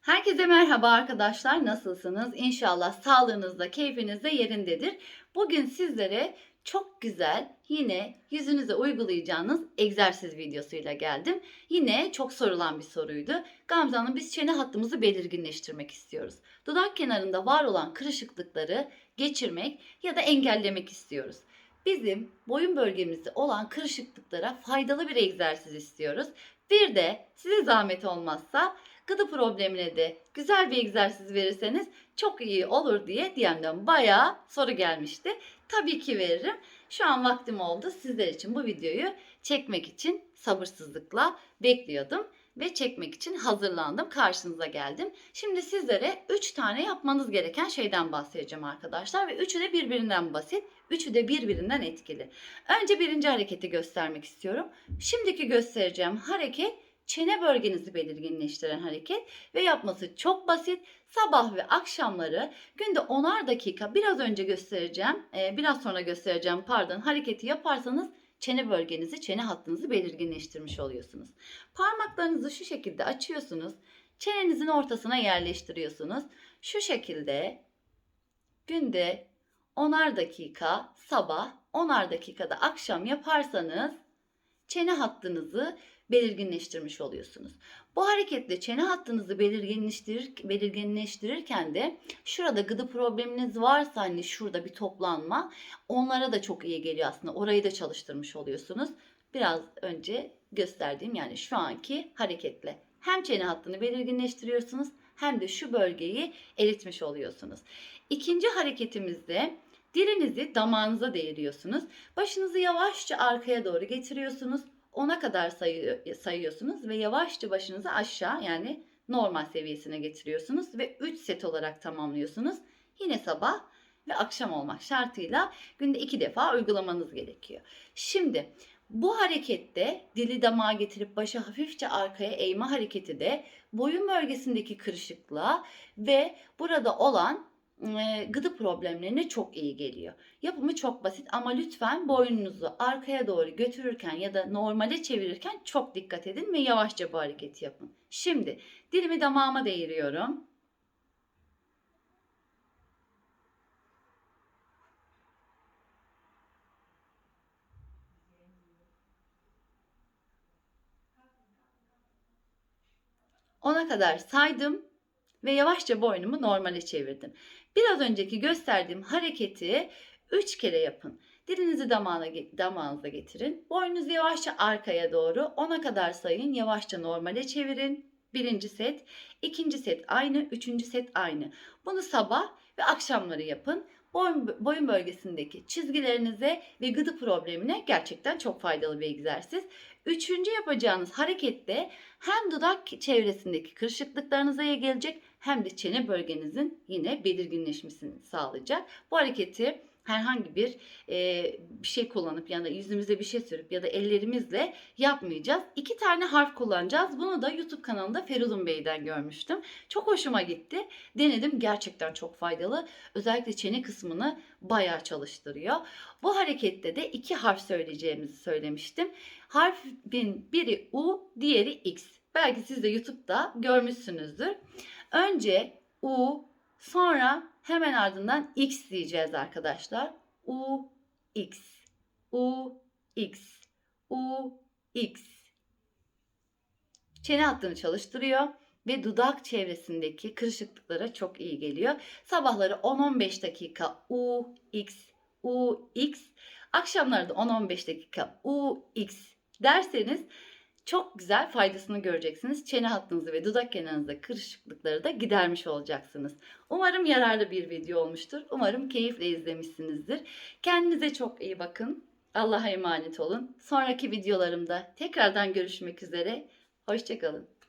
Herkese merhaba arkadaşlar. Nasılsınız? İnşallah sağlığınız da keyfiniz de yerindedir. Bugün sizlere çok güzel yine yüzünüze uygulayacağınız egzersiz videosuyla geldim. Yine çok sorulan bir soruydu. Gamze Hanım biz çene hattımızı belirginleştirmek istiyoruz. Dudak kenarında var olan kırışıklıkları geçirmek ya da engellemek istiyoruz. Bizim boyun bölgemizde olan kırışıklıklara faydalı bir egzersiz istiyoruz. Bir de size zahmet olmazsa gıdı problemine de güzel bir egzersiz verirseniz çok iyi olur diye DM'den bayağı soru gelmişti. Tabii ki veririm. Şu an vaktim oldu. Sizler için bu videoyu çekmek için sabırsızlıkla bekliyordum ve çekmek için hazırlandım. Karşınıza geldim. Şimdi sizlere 3 tane yapmanız gereken şeyden bahsedeceğim arkadaşlar ve üçü de birbirinden basit, üçü de birbirinden etkili. Önce birinci hareketi göstermek istiyorum. Şimdiki göstereceğim hareket çene bölgenizi belirginleştiren hareket ve yapması çok basit. Sabah ve akşamları günde 10'ar dakika biraz önce göstereceğim, e, biraz sonra göstereceğim pardon hareketi yaparsanız çene bölgenizi, çene hattınızı belirginleştirmiş oluyorsunuz. Parmaklarınızı şu şekilde açıyorsunuz. Çenenizin ortasına yerleştiriyorsunuz. Şu şekilde günde 10'ar dakika sabah, 10'ar dakikada akşam yaparsanız çene hattınızı belirginleştirmiş oluyorsunuz. Bu hareketle çene hattınızı belirginleştirir, belirginleştirirken de şurada gıdı probleminiz varsa hani şurada bir toplanma onlara da çok iyi geliyor aslında. Orayı da çalıştırmış oluyorsunuz. Biraz önce gösterdiğim yani şu anki hareketle hem çene hattını belirginleştiriyorsunuz hem de şu bölgeyi eritmiş oluyorsunuz. İkinci hareketimizde dilinizi damağınıza değiriyorsunuz. Başınızı yavaşça arkaya doğru getiriyorsunuz. 10'a kadar sayı, sayıyorsunuz ve yavaşça başınızı aşağı yani normal seviyesine getiriyorsunuz ve 3 set olarak tamamlıyorsunuz. Yine sabah ve akşam olmak şartıyla günde 2 defa uygulamanız gerekiyor. Şimdi bu harekette dili damağa getirip başı hafifçe arkaya eğme hareketi de boyun bölgesindeki kırışıklığa ve burada olan gıdı problemlerine çok iyi geliyor. Yapımı çok basit ama lütfen boynunuzu arkaya doğru götürürken ya da normale çevirirken çok dikkat edin ve yavaşça bu hareketi yapın. Şimdi dilimi damağıma değiriyorum. Ona kadar saydım ve yavaşça boynumu normale çevirdim. Biraz önceki gösterdiğim hareketi 3 kere yapın. Dilinizi damağına, damağınıza getirin. Boynunuzu yavaşça arkaya doğru 10'a kadar sayın. Yavaşça normale çevirin. Birinci set, ikinci set aynı, üçüncü set aynı. Bunu sabah ve akşamları yapın. Boyun, boyun bölgesindeki çizgilerinize ve gıdı problemine gerçekten çok faydalı bir egzersiz. Üçüncü yapacağınız harekette hem dudak çevresindeki kırışıklıklarınıza iyi gelecek hem de çene bölgenizin yine belirginleşmesini sağlayacak. Bu hareketi herhangi bir e, bir şey kullanıp ya da yüzümüze bir şey sürüp ya da ellerimizle yapmayacağız. İki tane harf kullanacağız. Bunu da YouTube kanalında Feridun Bey'den görmüştüm. Çok hoşuma gitti. Denedim. Gerçekten çok faydalı. Özellikle çene kısmını bayağı çalıştırıyor. Bu harekette de iki harf söyleyeceğimizi söylemiştim. Harfin biri U, diğeri X. Belki siz de YouTube'da görmüşsünüzdür. Önce U, sonra hemen ardından X diyeceğiz arkadaşlar. U, X, U, X, U, X. Çene hattını çalıştırıyor ve dudak çevresindeki kırışıklıklara çok iyi geliyor. Sabahları 10-15 dakika U, X, U, X. Akşamları da 10-15 dakika U, X derseniz çok güzel faydasını göreceksiniz. Çene hattınızı ve dudak kenarınızda kırışıklıkları da gidermiş olacaksınız. Umarım yararlı bir video olmuştur. Umarım keyifle izlemişsinizdir. Kendinize çok iyi bakın. Allah'a emanet olun. Sonraki videolarımda tekrardan görüşmek üzere. Hoşçakalın.